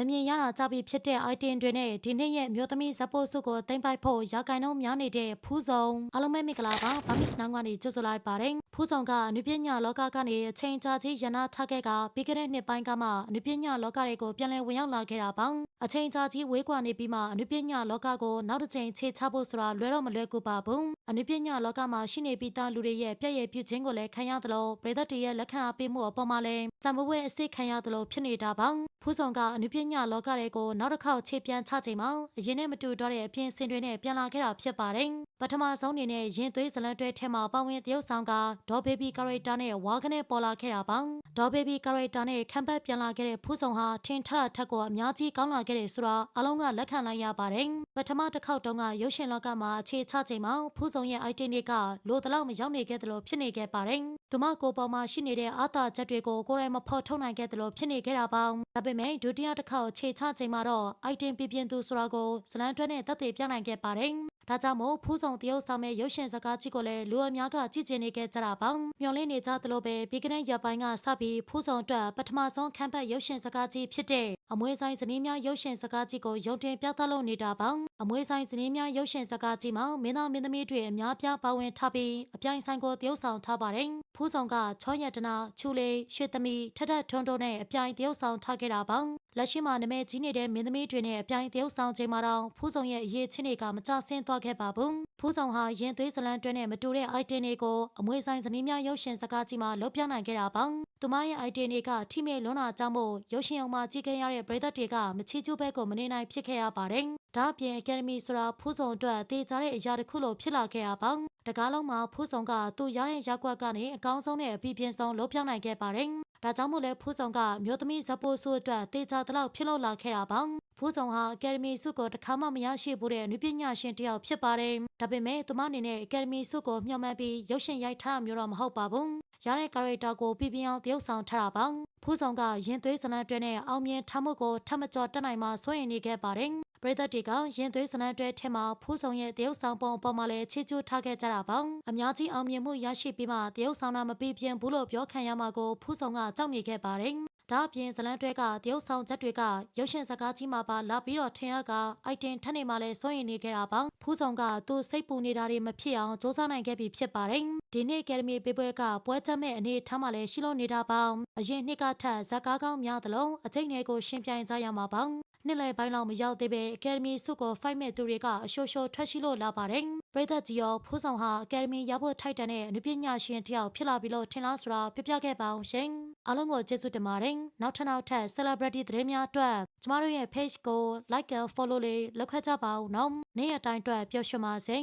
မမြင်ရတာကြပြီဖြစ်တဲ့ item တွေနဲ့ဒီနေ့ရဲ့မျိုးသမီးဇက်ပို့စုကိုတင်ပိုက်ဖို့ရာဂိုင်နှုန်းများနေတဲ့ဖူးဆောင်အားလုံးပဲမင်္ဂလာပါဗာမစ်နောင်ကနေကြိုဆိုလိုက်ပါတယ်ဖူးဆောင်ကအနုပညာလောကကနေအချိန်ကြာကြီးရနာထားခဲ့ကပြီးခဲ့တဲ့နှစ်ပိုင်းကမှအနုပညာလောကတွေကိုပြန်လည်ဝင်ရောက်လာခဲ့တာပါအချိန်ကြာကြီးဝေးကွာနေပြီးမှအနုပညာလောကကိုနောက်တစ်ချိန်ခြေချဖို့ဆိုတာလွယ်တော့မလွယ်ကူပါဘူးအနုပညာလောကမှာရှိနေပြီးသားလူတွေရဲ့ပြည့်ရဲ့ပြုခြင်းကိုလည်းခံရသလိုပြည်သက်တွေရဲ့လက်ခံအားပေးမှုအပေါ်မှာလည်းစံမဝဲအစ်စ်ခံရသလိုဖြစ်နေတာပါဖူးဆောင်ကအနုပညာလောကတွေကိုနောက်တစ်ခေါက်ခြေပြန်ချချိန်မှာအရင်နဲ့မတူတော့တဲ့အပြင်စင်တွေနဲ့ပြန်လာခဲ့တာဖြစ်ပါတယ်ပထမဆုံးအနေနဲ့ရင်သွေးဇလန်တွဲထဲမှာပါဝင်သရုပ်ဆောင်ကဒေါ်ဘေဘီကာရက်တာနဲ့ဝါကနေပေါ်လာခဲ့တာပါဒေါ်ဘေဘီကာရက်တာနဲ့ခံပတ်ပြန်လာခဲ့တဲ့ဖူးဆောင်ဟာထင်ထရထက်ကိုအများကြီးကောင်းလာခဲ့တယ်ဆိုတာအလုံးကလက်ခံလိုက်ရပါတယ်ပထမတစ်ခေါက်တုန်းကရုပ်ရှင်လောကမှာအခြေချချိန်မှာဖူးဆောင်ရဲ့ item တွေကလိုတလောက်မရောက်နေခဲ့သလိုဖြစ်နေခဲ့ပါတယ် သူမကိုယ်ပေါ်မှာရှိနေတဲ့အာသာချက်တွေကိုကိုယ်တိုင်မဖော်ထုတ်နိုင်ခဲ့သလိုဖြစ်နေခဲ့တာပါဒါပေမဲ့ဒုတိယတစ်ခေါက်အခြေချချိန်မှာတော့ item ပြပြင်းသူဆိုတာကိုဇလန်တွဲနဲ့တက်တည်ပြနိုင်ခဲ့ပါတယ် ဒါကြောင့်မို့ဖူးဆောင်တရုတ်ဆောင်မဲ့ရုပ်ရှင်စကားကြီးကိုလည်းလူအများကကြည့်ကျင်နေခဲ့ကြတာပါမျော်လင့်နေကြသလိုပဲပြီးကနေ့ရက်ပိုင်းကစပြီးဖူးဆောင်အတွက်ပထမဆုံးခန်းဖက်ရုပ်ရှင်စကားကြီးဖြစ်တဲ့အမွေဆိုင်ဇနီးများရုပ်ရှင်စကားကြီးကိုရုံတင်ပြသလုပ်နေတာပါအမွေဆိုင်ဇနီးများရုပ်ရှင်စကားကြီးမှာမင်းသားမင်းသမီးတွေအများပြားပါဝင်ထားပြီးအပြိုင်ဆိုင်ကိုတရုတ်ဆောင်ထားပါတယ်ဖူးဆောင်ကချောရတနာချူလေးရွှေသမီးထထထွန်းထွန်းနဲ့အပြိုင်တရုတ်ဆောင်ထားခဲ့တာပါ လက်ရှိမှာနမဲကြီးနေတဲ့မင်းသမီးတွေနဲ့အပြိုင်တရုတ်ဆောင်ချိန်မှာတော့ဖူးဆောင်ရဲ့အရေးချင်းတွေကမကြဆင်းသွားခဲ့ပါဘူးဖူးဆောင်ဟာရင်သွေးဇလန်တွဲနဲ့မတူတဲ့ item တွေကိုအမွေဆိုင်ဇနီးများရုပ်ရှင်စကားကြီးမှာလုပ်ပြနိုင်ခဲ့တာပါသူမရဲ့ item တွေကထိမိလွန်းတာကြောင့်မို့ရုပ်ရှင်အောင်မှာကြည့်ခဲ့ရတဲ့ပရိသတ်တွေကမချီကျူးဘက်ကိုမနေနိုင်ဖြစ်ခဲ့ရပါတယ်ဒါအပြင် Academy ဆိုတာဖူးဆောင်အတွက်တည်ကြတဲ့အရာတစ်ခုလိုဖြစ်လာခဲ့တာပါတကားလုံးမှာဖူးဆောင်ကသူ့ရတဲ့ရက်ကွက်ကနေအကောင်းဆုံးနဲ့အပြည့်ပြင်းဆုံးလုပ်ပြနိုင်ခဲ့ပါတယ် ဒါကြောင့်မို့လဲဖူးဆောင်ကမျိုးသမီးဇက်ပိုးဆိုးအတွက်တေချာတလောက်ဖြစ်လို့လာခဲ့တာပါဖူးဆောင်ဟာအကယ်ဒမီဆုကိုတစ်ခါမှမရရှိဘူးတဲ့နုပညာရှင်တစ်ယောက်ဖြစ်ပါတယ်ဒါပေမဲ့သူမအနေနဲ့အကယ်ဒမီဆုကိုမျှော်မှန်းပြီးရုပ်ရှင်ရိုက်ထားတာမျိုးတော့မဟုတ်ပါဘူးရတဲ့ကာရက်တာကိုပြပြအောင်တရုပ်ဆောင်ထားတာပါဖူးဆောင်ကရင်သွေးဇလန်တွဲနဲ့အောင်မြင်ထားမှုကိုထပ်မကျော်တက်နိုင်မှစိုးရင်နေခဲ့ပါတယ် ပရိသတ်တွေကရင်သွေးစနန်းတွဲထဲမှာဖူးဆောင်ရဲ့တရုတ်ဆောင်ပုံပေါ်မှာလည်းချီကျူးထားခဲ့ကြတာပါအများကြီးအောင်မြင်မှုရရှိပြီးမှတရုတ်ဆောင်တာမပြပြင်းဘူးလို့ပြောခံရမှာကိုဖူးဆောင်ကကြောက်နေခဲ့ပါတယ်ဒါအပြင်ဇလန်တွဲကတရုတ်ဆောင်ချက်တွေကရုပ်ရှင်စကားကြီးမှာပါလာပြီးတော့ထင်ရကအိုက်တင်ထက်နေမှလဲစိုးရင်နေခဲ့တာပါဖူးဆောင်ကသူစိတ်ပူနေတာတွေမဖြစ်အောင်စူးစမ်းနိုင်ခဲ့ပြီဖြစ်ပါတယ်ဒီနေ့အကယ်ဒမီပေးပွဲကပွဲချက်မဲ့အနေထားမှလည်းရှိလို့နေတာပါအရင်နှစ်ကထက်ဇက်ကားကောင်းများသလုံးအကျိတ်နယ်ကိုရှင်ပြိုင်ကြရမှာပါ နှစ်လယ်ပိုင်းလောက်မရောက်သေးပဲအကယ်ဒမီစုကိုဖိုက်မဲ့သူတွေကအရှိုးရှိုးထွက်ရှိလို့လာပါတယ်ပရိသတ်ကြီးရောဖူးဆောင်ဟာအကယ်ဒမီရဖို့ထိုက်တန်တဲ့အနုပညာရှင်တစ်ယောက်ဖြစ်လာပြီလို့ထင်လားဆိုတာပြပြခဲ့ပါအောင်ရှင်အားလုံးကိုကျေးဇူးတင်ပါတယ်နောက်ထပ်နောက်ထပ် celebrity သတင်းများအတွက်ကျမတို့ရဲ့ page ကို like and follow လေးလုပ်ခဲ့ကြပါဦးနော်နေ့ရက်တိုင်းအတွက်ပျော်ရွှင်ပါစေ